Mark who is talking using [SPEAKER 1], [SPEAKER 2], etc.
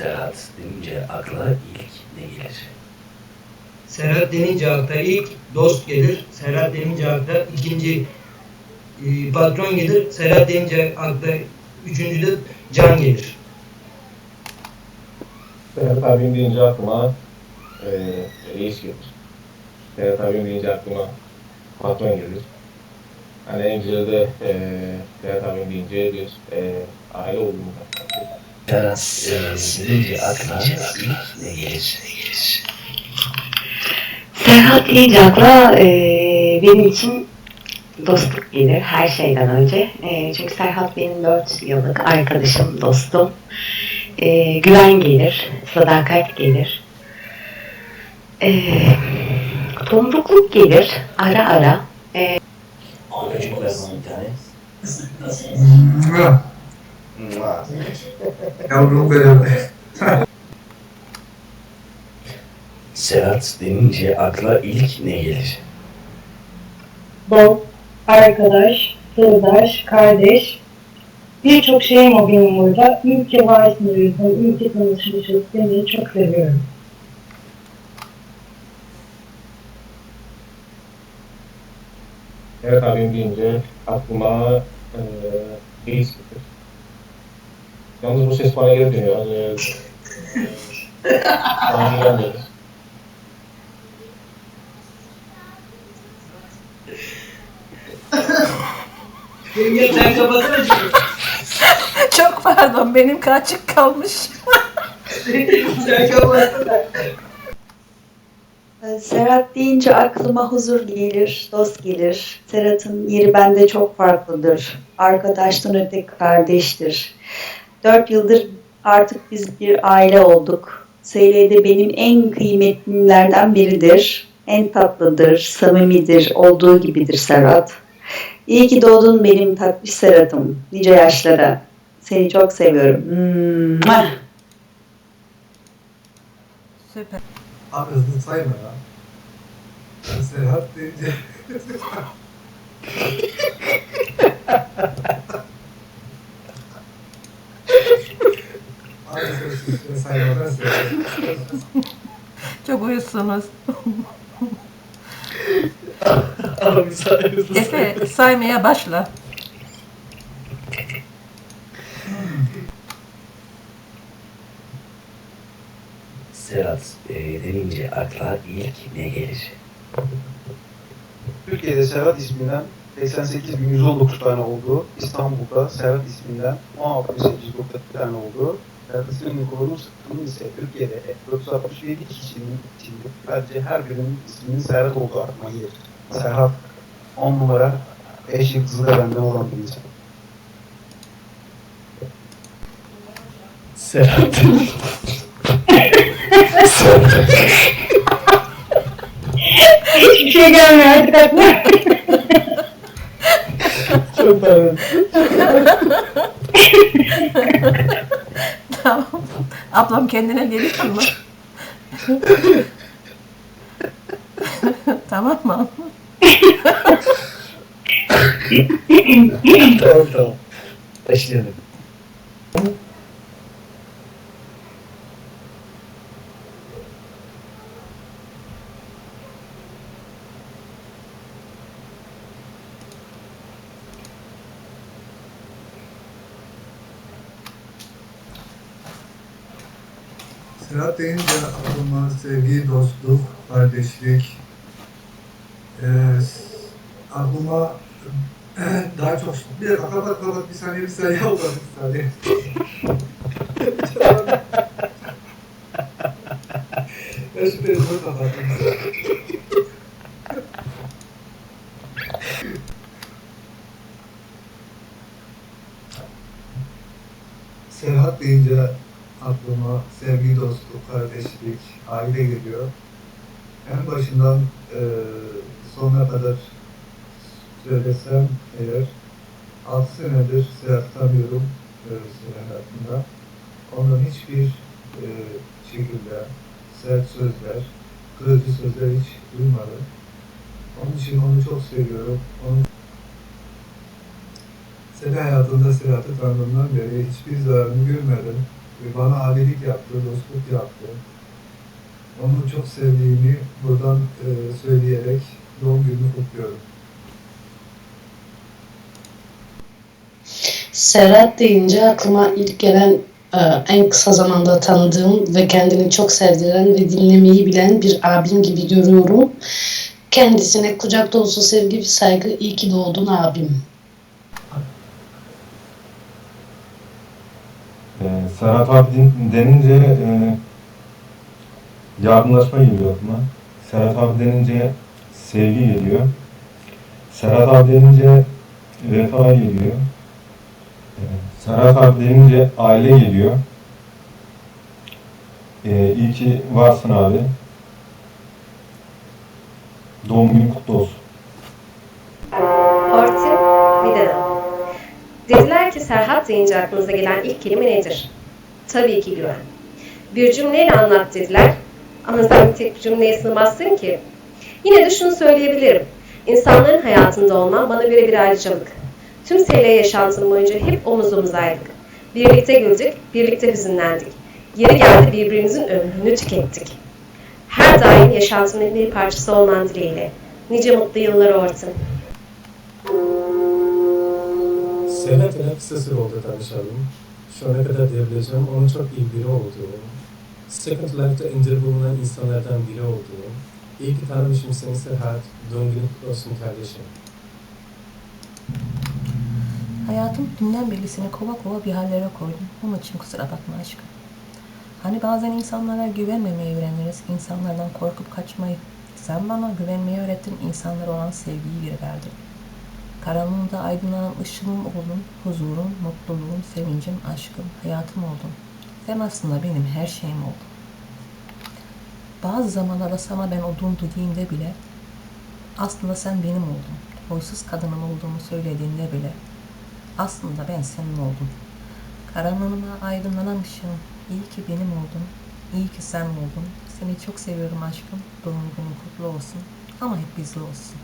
[SPEAKER 1] Serhat denince akla ilk ne gelir?
[SPEAKER 2] Serhat denince akla ilk dost gelir. Serhat denince akla ikinci e, patron gelir. Serhat denince akla üçüncü de can gelir.
[SPEAKER 3] Serhat abim deyince aklıma e, reis gelir. Serhat abim deyince aklıma patron gelir. Hani en güzeli de e, Serhat abim deyince bir e, aile kastettim.
[SPEAKER 1] Serhat e, denince akla ilk ne gelir?
[SPEAKER 4] Serhat deyince akla eee, benim için dostluk gelir her şeyden önce. Eee, çünkü Serhat benim 4 yıllık arkadaşım, dostum. Eee, güven gelir, sadakat gelir. Eee tomrukluk gelir ara ara.
[SPEAKER 1] Ver bana bir tane.
[SPEAKER 5] Yavrum benim.
[SPEAKER 1] Serhat denince akla ilk ne gelir?
[SPEAKER 6] dost, arkadaş, sırdaş, kardeş. Birçok şeyim o benim burada. İyi ki varsın diyorsun, iyi ki tanışmışız. Seni çok seviyorum.
[SPEAKER 3] Serhat abim deyince aklıma e, reis gelir. Yalnız bu ses bana geri dönüyor. Hani, bana gelmedi.
[SPEAKER 2] Yenge sen kapatsana şunu.
[SPEAKER 7] Çok pardon benim kaçık kalmış.
[SPEAKER 2] sen kapatsana.
[SPEAKER 8] Serhat deyince aklıma huzur gelir, dost gelir. Serhat'ın yeri bende çok farklıdır. Arkadaştan öte kardeştir. Dört yıldır artık biz bir aile olduk. SL'de benim en kıymetlilerden biridir. En tatlıdır, samimidir, olduğu gibidir Serhat. İyi ki doğdun benim tatlış Serhat'ım. Nice yaşlara. Seni çok seviyorum. Mua!
[SPEAKER 7] Süper.
[SPEAKER 5] Abi hızlı sayma ya. Serhat deyince... Abi sen sen sayma ben söyleyeyim.
[SPEAKER 7] Çok uyusunuz.
[SPEAKER 1] Abi sayıyorsun.
[SPEAKER 7] Efe saymaya başla.
[SPEAKER 1] Serhat e, denince akla ilk ne gelir?
[SPEAKER 9] Türkiye'de Serhat isminden 88.119 tane olduğu, İstanbul'da Serhat isminden 16.809 tane olduğu, Korunun sıklığının ise Türkiye'de 467 kişinin içinde sadece her birinin isminin Serhat olduğu aklıma gelir. Serhat 10 numara 5 yıldızı da benden olan bir insan.
[SPEAKER 1] Serhat.
[SPEAKER 6] Hiçbir şey gelmiyor artık aklıma.
[SPEAKER 3] Çok pardon.
[SPEAKER 7] Ablam kendine gelir mi? tamam mı?
[SPEAKER 1] tamam tamam. Başlayalım.
[SPEAKER 5] Serhat deyince aklıma sevgi, dostluk, kardeşlik, eee aklıma daha çok bir kapat kapat bir saniye bir saniye oldu bir saniye. ben şu kapattım. Serhat deyince aklıma sevgi, dostluk, kardeşlik, aile geliyor. En başından eee sonuna kadar söylesem eğer 6 senedir Serhat tanıyorum eee Serhat hakkında. Ondan hiçbir eee şekilde sert sözler, kırıcı sözler hiç duymadım. Onun için onu çok seviyorum. Onun Seni hayatımda Serhat'ı tanıdığımdan beri hiçbir zararını görmedim. Ve bana abilik yaptı, dostluk yaptı. Onu çok sevdiğimi buradan e, söyleyerek doğum gününü kutluyorum.
[SPEAKER 10] Serhat deyince aklıma ilk gelen e, en kısa zamanda tanıdığım ve kendini çok sevdiren ve dinlemeyi bilen bir abim gibi görüyorum. Kendisine kucak dolusu sevgi ve saygı. İyi ki doğdun abim.
[SPEAKER 3] Ee, Serhat abi denince e, yardımlaşma geliyor aklıma. Serhat abi denince sevgi geliyor. Serhat abi denince vefa geliyor. Ee, Serhat abi denince aile geliyor. Ee, iyi ki varsın abi. Doğum günün kutlu olsun.
[SPEAKER 11] Deyince aklınıza gelen ilk kelime nedir? Tabii ki güven. Bir cümleyle anlat dediler. Ama sen tek bir cümleye sığmazsın ki. Yine de şunu söyleyebilirim. İnsanların hayatında olman bana göre bir ayrıcalık. Tüm SL yaşantım boyunca hep omuz omuzaydık. Birlikte güldük, birlikte hüzünlendik. Yeri geldi birbirimizin ömrünü tükettik. Her daim yaşantımın bir parçası olman dileğiyle. Nice mutlu yıllar Hortim.
[SPEAKER 12] İle kısa süre oldu tanışalım. Şu ana kadar diyebileceğim onun çok iyi biri olduğunu, Second Life'da incir bulunan insanlardan biri olduğunu, iyi ki tanımışım seni Serhat, doğum günün kutlu olsun kardeşim.
[SPEAKER 7] Hayatım dünden beri seni kova kova bir hallere koydum. Onun için kusura bakma aşkım. Hani bazen insanlara güvenmemeyi öğreniriz. insanlardan korkup kaçmayı. Sen bana güvenmeyi öğrettin. insanlara olan sevgiyi geri verdin. Karanlığımda aydınlanan ışığım oldun. Huzurum, mutluluğum, sevincim, aşkım, hayatım oldun. Sen aslında benim her şeyim oldun. Bazı zamanlarda sana ben odun dediğimde bile aslında sen benim oldun. Huysuz kadının olduğumu söylediğinde bile aslında ben senin oldum. Karanlığıma aydınlanan ışığım. İyi ki benim oldun. İyi ki sen oldun. Seni çok seviyorum aşkım. Doğum günün kutlu olsun. Ama hep bizde olsun.